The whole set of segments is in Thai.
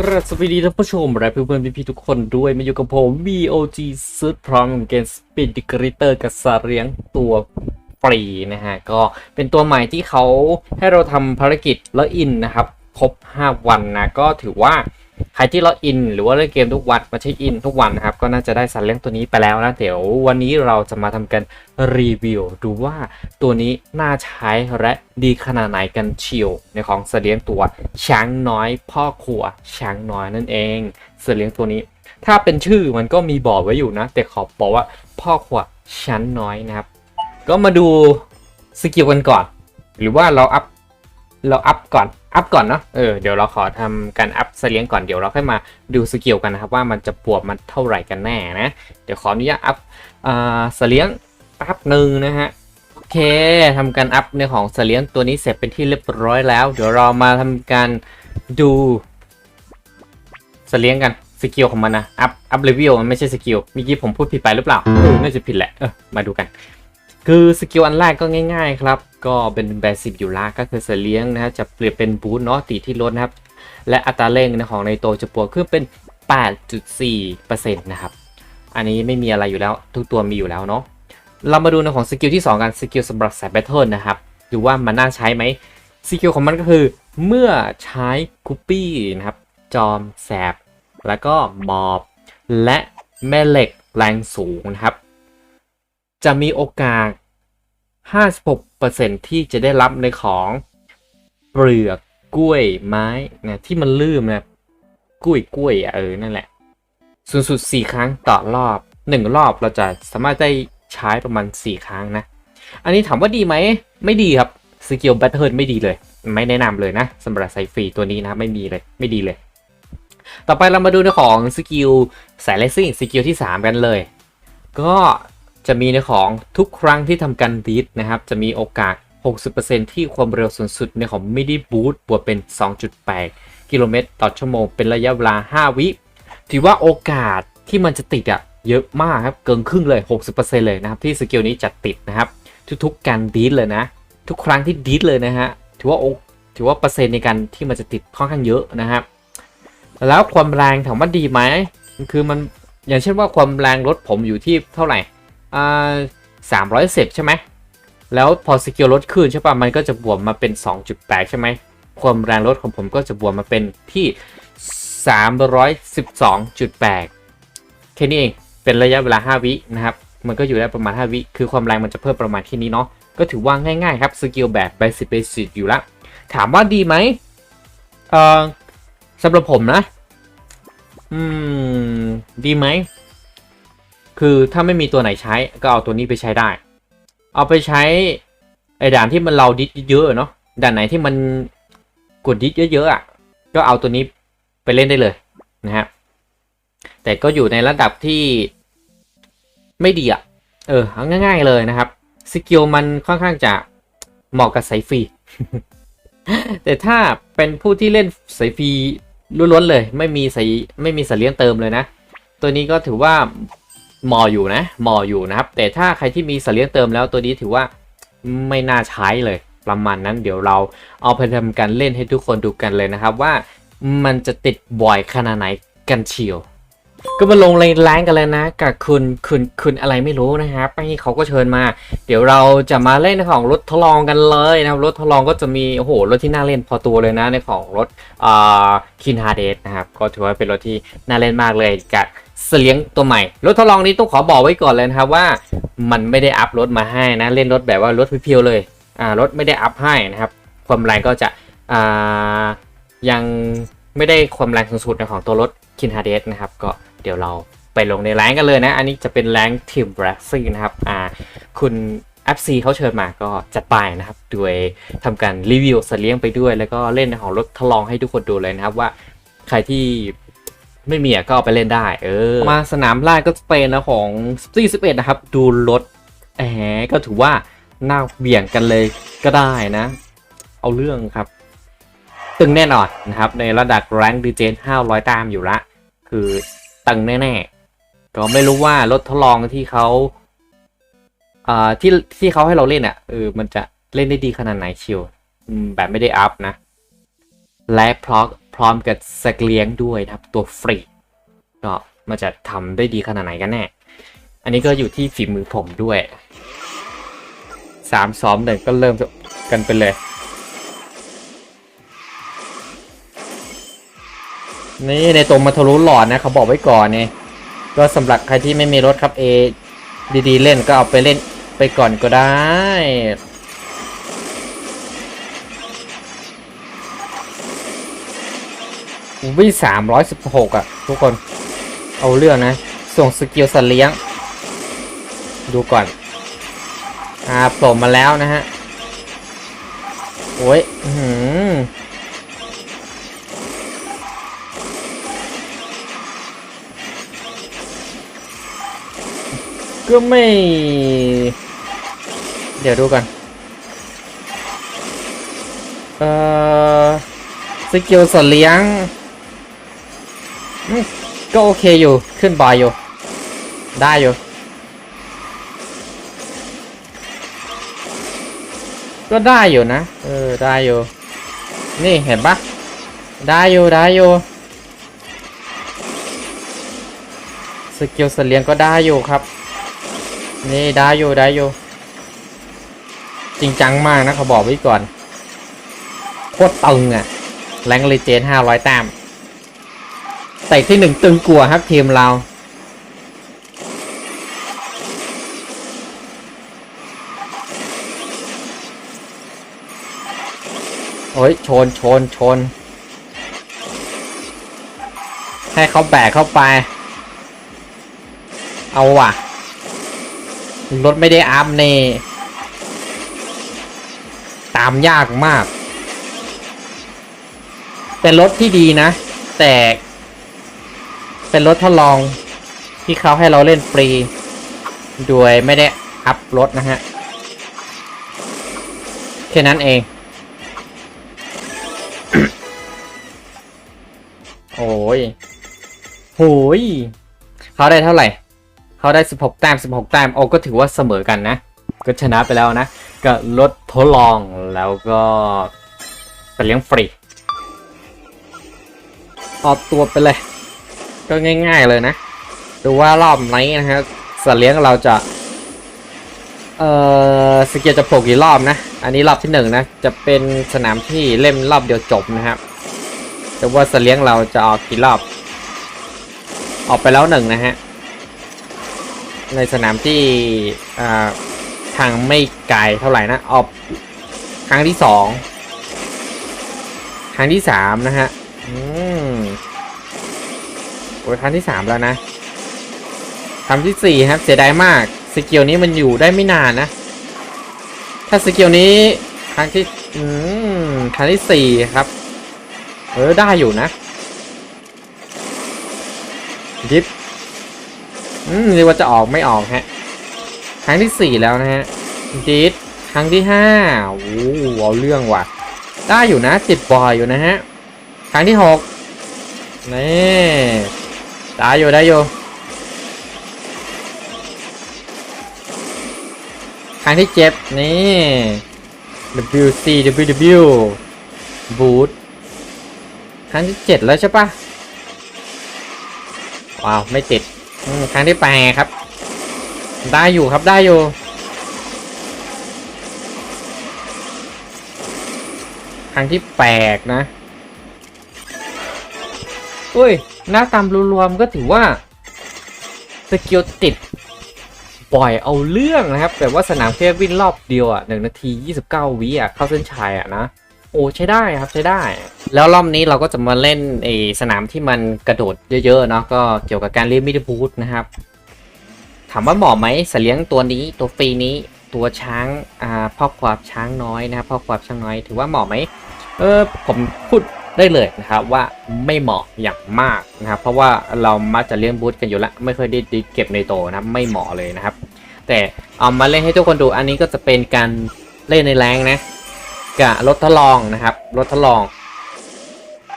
ครับสวัสดีท่านผู้ชมและเพื่อนๆพี่ๆทุกคนด้วยมาอยู่กับผม VOG สุดพร้อมเกม Speed d e c r e t o r กับสาเลียงตัวฟรีนะฮะ ก็เป็นตัวใหม่ที่เขาให้เราทำภารกิจแล้วอินนะครับ ครบ 5 วันนะ ก็ถือว่า ใครที่ล็อกอินหรือว่าเล่นเกมทุกวันมาเช็คอินทุกวันนะครับ ก็น่าจะได้สัตว์เลี้ยงตัวนี้ไปแล้วนะ เดี๋ยววันนี้เราจะมาทำกันรีวิวดูว่าตัวนี้น่าใช้และดีขนาดไหนกันเชียวในของสัตว์เลี้ยงตัวช้างน้อย พ่อขัวช้างน้อยนั่นเองสัตว์เลี้ยงตัวนี้ ถ้าเป็นชื่อมันก็มีบอกไว้อยู่นะ แต่ขอบอกว่าพ่อขวช้างน้อยนะครับ ก็มาดูสกิลกันก่อน หรือว่าเราอัพเราอัพก่อน อัพก่อนเนาะ เออ เดี๋ยวเราขอทำการอัพเสลียงก่อน เดี๋ยวเราค่อยมาดูสกิลกันนะครับว่ามันจะบวกมันเท่าไหร่กันแน่นะ เดี๋ยวขออนุญาตอัพอ่าเสลียงอัพหนึ่งนะฮะ โอเคทำการอัพในของเสลียงตัวนี้เสร็จเป็นที่เรียบร้อยแล้ว เดี๋ยวเรามาทำการดูเสลียงกัน สกิลของมันนะ อัพ อัพเลเวลมันไม่ใช่สกิลเมื่อกี้ผมพูดผิดไปหรือเปล่า น่าจะผิดแหละ เออ มาดูกัน คือสกิลอันแรกก็ง่าย ๆ ครับ ก็เป็นแบสิบอยู่ละก็คือเสเลี้ยงนะฮะจะเปลี่ยนเป็นบูทเนาะตีที่ลดนะครับ และอัตราเร่งนะของในโตจะปวดขึ้นเป็น 8.4%นะครับ อันนี้ไม่มีอะไรอยู่แล้วทุกตัวมีอยู่แล้วเนาะเรามาดูในของสกิลที่ 2 กันสกิลสำหรับสายแบทเทิลนะครับดูว่ามันน่าใช้ไหมสกิลของมันก็คือเมื่อใช้คุปปี้นะครับ จอมแสบ แล้วก็มอบ และแม่เหล็กแรงสูงนะครับ จะมีโอกาส 56%ที่จะได้รับในของเปลือกกล้วยไม้นะที่มันลืมนะกล้วยกล้วยอะเออนั่นแหละ สูงสุด 4 ครั้งต่อรอบ 1 รอบเราจะสามารถได้ใช้ประมาณ 4 ครั้งนะ อันนี้ถามว่าดีไหม ไม่ดีครับสกิลแบทเทิลไม่ดีเลย ไม่แนะนำเลยนะสำหรับไซฟรีตัวนี้นะไม่มีเลยไม่ดีเลย ต่อไปเรามาดูในของสกิลสายเลสซิ่งสกิลที่ 3 กันเลย ก็ จะมีในของทุกครั้งที่ทำการดีดนะครับ จะมีโอกาส 60%ที่ความเร็วสูงสุดในของมินิบูทบวกเป็น 2.8 กิโลเมตรต่อชั่วโมง เป็นระยะเวลา 5 วิ ถือว่าโอกาสที่มันจะติดอะเยอะมากครับ เกินครึ่งเลย 60%เลยนะครับที่สกิลนี้จะติดนะครับ ทุกๆการดีดเลยนะ ทุกครั้งที่ดีดเลยนะฮะ ถือว่าโอถือว่าเปอร์เซ็นต์ในการที่มันจะติดค่อนข้างเยอะนะครับ แล้วความแรงถามว่าดีไหม คือมันอย่างเช่นว่าความแรงรถผมอยู่ที่เท่าไหร่ อ่าสามร้อยสิบใช่ไหมแล้วพอสกิลลดขึ้นใช่ป่ะมันก็จะบวกมาเป็น 2.8 ใช่ไหมความแรงรถของผมก็จะบวกมาเป็นที่ 312.8 แค่นี้เอง เป็นระยะเวลา 5 วินะครับ มันก็อยู่ได้ประมาณ 5 วิ คือความแรงมันจะเพิ่มประมาณที่นี้เนาะ ก็ถือว่าง่ายๆครับสกิลแบบ basic basic อยู่ละ ถามว่าดีไหมเอ่อสำหรับผมนะ อืม ดีไหม คือถ้าไม่มีตัวไหนใช้ก็เอาตัวนี้ไปใช้ได้ เอาไปใช้ไอ้ด่านที่มันเราดิสเยอะเนาะด่านไหนที่มันกดดิสเยอะๆอะก็เอาตัวนี้ไปเล่นได้เลยนะฮะแต่ก็อยู่ในระดับที่ไม่ดีอะเออเอาง่าย ๆเลยนะครับสกิลมันค่อนข้างจะเหมาะกับสายฟรีแต่ถ้าเป็นผู้ที่เล่นสายฟรีล้วนๆเลย ไม่มีสายไม่มีสายเลี้ยงเติมเลยนะ ตัวนี้ก็ถือว่า มออยู่นะหมออยู่นะครับ แต่ถ้าใครที่มีสเลียงเติมแล้วตัวนี้ถือว่าไม่น่าใช้เลยประมาณนั้นเดี๋ยวเราเอาไปทำการเล่นให้ทุกคนดูกันเลยนะครับว่ามันจะติดบ่อยขนาดไหนกันเชียว ก็มาลงแรงกันเลยนะ กับคุณคุณคุณอะไรไม่รู้นะครับไปเขาก็เชิญมา เดี๋ยวเราจะมาเล่นในของรถทดลองกันเลยนะครับรถทดลองก็จะมีโอ้โหรถที่น่าเล่นพอตัวเลยนะในของรถอ่าคินฮาเดสนะครับก็ถือว่าเป็นรถที่น่าเล่นมากเลยกับ เสลียงตัวใหม่ รถทดลองนี้ต้องขอบอกไว้ก่อนเลยนะครับว่ามันไม่ได้อัพรถมาให้นะ เล่นรถแบบว่ารถเพียวๆเลยอ่ารถไม่ได้อัพให้นะครับ ความแรงก็จะอ่ายังไม่ได้ความแรงสูงสุดในของตัวรถคินฮาเดสนะครับ ก็เดี๋ยวเราไปลงในแรงกันเลยนะ อันนี้จะเป็นแรงทีมแบล็กซี่นะครับอ่าคุณ FC เขาเชิญมาก็จัดไปนะครับโดยทำการรีวิวสเลี้ยงไปด้วย แล้วก็เล่นในของรถทดลองให้ทุกคนดูเลยนะครับว่าใครที่ ไม่มีอะก็เอาไปเล่นได้ เออ มาสนามแรกก็เป็นนะของ41นะครับ ดูรถแหมก็ถือว่าน่าเบี่ยงกันเลยก็ได้นะ เอาเรื่องครับ ตึงแน่นอนนะครับ ในระดับแรงดีเจน500 ตามอยู่ละ คือตึงแน่ๆ ก็ไม่รู้ว่ารถทดลองที่เขาอ่าที่ที่เขาให้เราเล่นอะเออมันจะเล่นได้ดีขนาดไหนเชียวแบบไม่ได้อัพนะและพราะเพพ ร้อมกับสกเลี้ยงด้วยนะครับ ตัวฟรีก็มันจะทำได้ดีขนาดไหนกันแน่ อันนี้ก็อยู่ที่ฝีมือผมด้วยสามซ้อมหนึ่งก็เริ่มกันไปเลยนี่ในตรงมาทะลุหลอดนะเขาบอกไว้ก่อนเนี่ยก็สำหรับใครที่ไม่มีรถครับเอดีๆเล่นก็เอาไปเล่นไปก่อนก็ได้ วิ่งสามร้อยสิบหกอะ ทุกคน เอาเรื่องนะ ส่งสกิลสัตว์เลี้ยง ดูก่อน อ่าโผล่มาแล้วนะฮะ โอ้ยหือก็ไม่ เดี๋ยวดูก่อน เอ่อสกิลสัตว์เลี้ยง ก็โอเคอยู่ ขึ้นบอยอยู่ ได้อยู่ ก็ได้อยู่นะ เออ ได้อยู่ นี่เห็นปะได้อยู่ ได้อยู่สกิลสัตว์เลี้ยงก็ได้อยู่ครับ นี่ได้อยู่ได้อยู่ จริงจังมากนะเขาบอกไว้ก่อน โคตรตึงอะแรงเลเจนห้าร้อยแต้ม แต่ที่หนึ่งตึงกลัวครับทีมเราโอ้ยชนชนชน ให้เขาแบกเข้าไป เอาว่ะ รถไม่ได้อัพเน่ตามยากมาก เป็นรถที่ดีนะ แต่ เป็นรถทดลองที่เขาให้เราเล่นฟรี โดยไม่ได้อัพรถนะฮะ แค่นั้นเอง โอ้ยโหยเขาได้เท่าไหร่ เขาได้ 16 แต้ม 16 แต้ม โอ้ก็ถือว่าเสมอกันนะ ก็ชนะไปแล้วนะ ก็ลดทดลองแล้วก็ไปเลี้ยงฟรีออกตัวไปเลย ก็ง่ายๆเลยนะ ดูว่ารอบนี้นะฮะสัตว์เลี้ยงเราจะ เอ่อสเกียร์จะโผล่กี่รอบนะ อันนี้รอบที่หนึ่งนะ จะเป็นสนามที่เล่มรอบเดียวจบนะครับแต่ว่าสัตว์เลี้ยงเราจะออกกี่รอบ ออกไปแล้วหนึ่งนะฮะ ในสนามที่อ่าทางไม่ไกลเท่าไหร่นะ ออกครั้งที่สองครั้งที่สามนะฮะ อืม ยครั้งที่สามแล้วนะครั้งที่สี่ครับ เสียดายมากสกิลนี้มันอยู่ได้ไม่นานนะ ถ้าสกิลนี้ครั้งที่อืมครั้งที่สี่ครับ เออได้อยู่นะยิบอืมเรียกว่าจะออกไม่ออกฮะ ครั้งที่สี่แล้วนะฮะดิดครั้งที่ห้าโอ้โหเอาเรื่องว่ะ ได้อยู่นะติดบอยอยู่นะฮะ ครั้งที่หกนี่ ได้อยู่ได้อยู่ครั้งที่เจ็ดนี่ WC WW บูทครั้งที่เจ็ดแล้วใช่ปะว้าวไม่ติดอืมครั้งที่แปดครับ ได้อยู่ครับได้อยู่ครั้งที่แปดนะ อุ้ยหน้าตามรวมๆก็ถือว่าสกิลติดบ่อยเอาเรื่องนะครับ แต่ว่าสนามแค่วิ่งรอบเดียวอะหนึ่งนาที 29 วิอะเข้าเส้นชัยอะนะ โอ้ใช้ได้ครับใช้ได้ แล้วรอบนี้เราก็จะมาเล่นไอสนามที่มันกระโดดเยอะๆเนาะก็เกี่ยวกับการเล่นมิดบูทนะครับ ถามว่าเหมาะไหมสเลี้ยงตัวนี้ตัวฟรีนี้ตัวช้างอ่าพ่อควาบช้างน้อยนะครับพ่อควาบช้างน้อยถือว่าเหมาะไหมเออผมพูด ได้เลยนะครับว่าไม่เหมาะอย่างมากนะครับเพราะว่าเรามักจะเลี้ยงบูทกันอยู่แล้วไม่ค่อยได้เก็บในโตนะครับไม่เหมาะเลยนะครับ แต่เอามาเล่นให้ทุกคนดูอันนี้ก็จะเป็นการเล่นในแรงนะกับรถทดลองนะครับรถทดลอง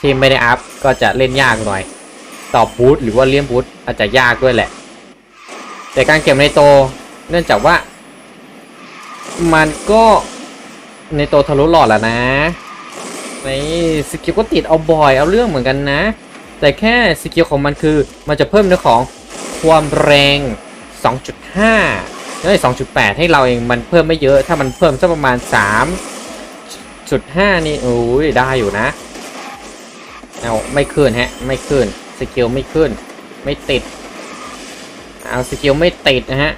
ที่ไม่ได้อัพก็จะเล่นยากหน่อยต่อบูทหรือว่าเลี้ยงบูทอาจจะยากด้วยแหละ แต่การเก็บในโตเนื่องจากว่า มันก็ในโตทะลุหลอดแล้วนะ นี่สกิลก็ติดเอาบ่อยเอาเรื่องเหมือนกันนะ แต่แค่สกิลของมันคือมันจะเพิ่มเรื่องของความแรง 2.5เอ้ย2.8 ให้เราเองมันเพิ่มไม่เยอะ ถ้ามันเพิ่มสักประมาณ 3.5 นี่โอ้ยได้อยู่นะ เอาไม่ขึ้นฮะ ไม่ขึ้นสกิลไม่ขึ้น ไม่ติด เอาสกิลไม่ติดนะฮะ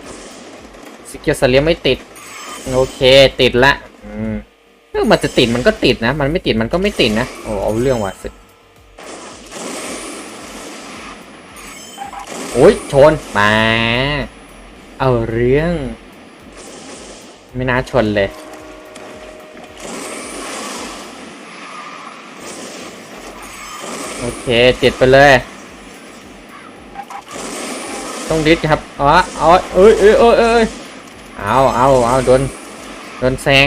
สกิลสเลียไม่ติด โอเคติดละ อืม เออมันจะติดมันก็ติดนะ มันไม่ติดมันก็ไม่ติดนะ โอ้เอาเรื่องว่ะสึโอ้ยชนมา เอาเรื่อง ไม่น่าชนเลย โอเคติดไปเลย ต้องดิสครับ อ๋อ เอาเอ้ยเอ้ยเอ้ยเอ้ยเอาเอาเอาโดน โดนแซง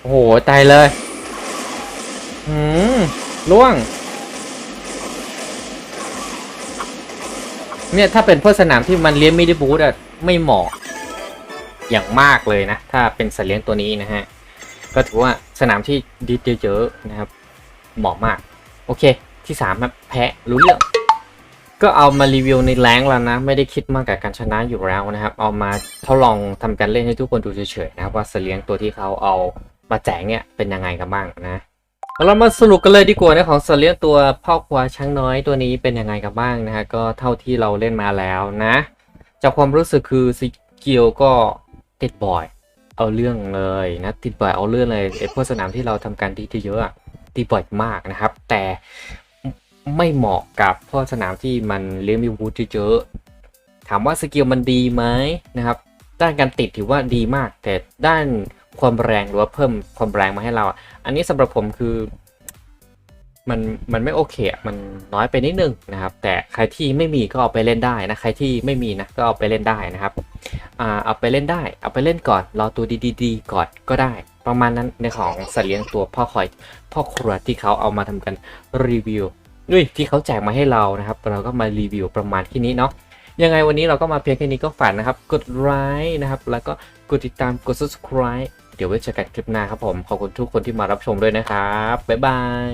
โอ้โหตายเลยหืมล่วง เนี่ยถ้าเป็นพวกสนามที่มันเลี้ยงม่ได้บูทอะไม่เหมาะอย่างมากเลยนะ ถ้าเป็นสัตว์เลี้ยงตัวนี้นะฮะ ก็ถือว่าสนามที่ดิสเยอะๆนะครับ เหมาะมาก โอเค ที่สามครับแพ้รู้เรื่อง ก็เอามารีวิวในแรงแล้วนะ ไม่ได้คิดมากกับการชนะอยู่แล้วนะครับ เอามาทดลองทำการเล่นให้ทุกคนดูเฉยๆนะครับว่าสัตว์เลี้ยงตัวที่เขาเอา มาแจกเนี่ยเป็นยังไงกันบ้างนะแล้วเรามาสรุปกันเลยดีกว่านะของสัตว์เลี้ยงตัวพ่อควายช้างน้อยตัวนี้เป็นยังไงกันบ้างนะฮะก็เท่าที่เราเล่นมาแล้วนะ จากความรู้สึกคือสกิลก็ติดบ่อย เอาเรื่องเลยนะติดบ่อยเอาเรื่องเลยไอ้พวกสนามที่เราทำการดีเยอะๆอะตีบ่อยมากนะครับ แต่ไม่เหมาะกับพวกสนามที่มันเลี้ยงมีวูดเยอะถามว่าสกิลมันดีไหมนะครับด้านการติดถือว่าดีมาก แต่ด้าน ความแรงหรือว่าเพิ่มความแรงมาให้เราอะอันนี้สำหรับผมคือ มันมันไม่โอเคมันน้อยไปนิดนึงนะครับ แต่ใครที่ไม่มีก็เอาไปเล่นได้นะใครที่ไม่มีนะก็เอาไปเล่นได้นะครับอ่าเอาไปเล่นได้ เอาไปเล่นก่อนรอตัวดีๆก่อนก็ได้ ประมาณนั้นในของสัตว์เลี้ยงตัวพ่อคอยพ่อครัวที่เขาเอามาทำกันรีวิวด้วยที่เขาแจกมาให้เรานะครับ เราก็มารีวิวประมาณที่นี้เนาะยังไงวันนี้เราก็มาเพียงแค่นี้ก็ฝากนะครับ กดไลค์นะครับ แล้วก็ กดติดตามกด subscribe เดี๋ยวไว้เจอกันคลิปหน้าครับผม ขอบคุณทุกคนที่มารับชมด้วยนะครับ บ๊ายบาย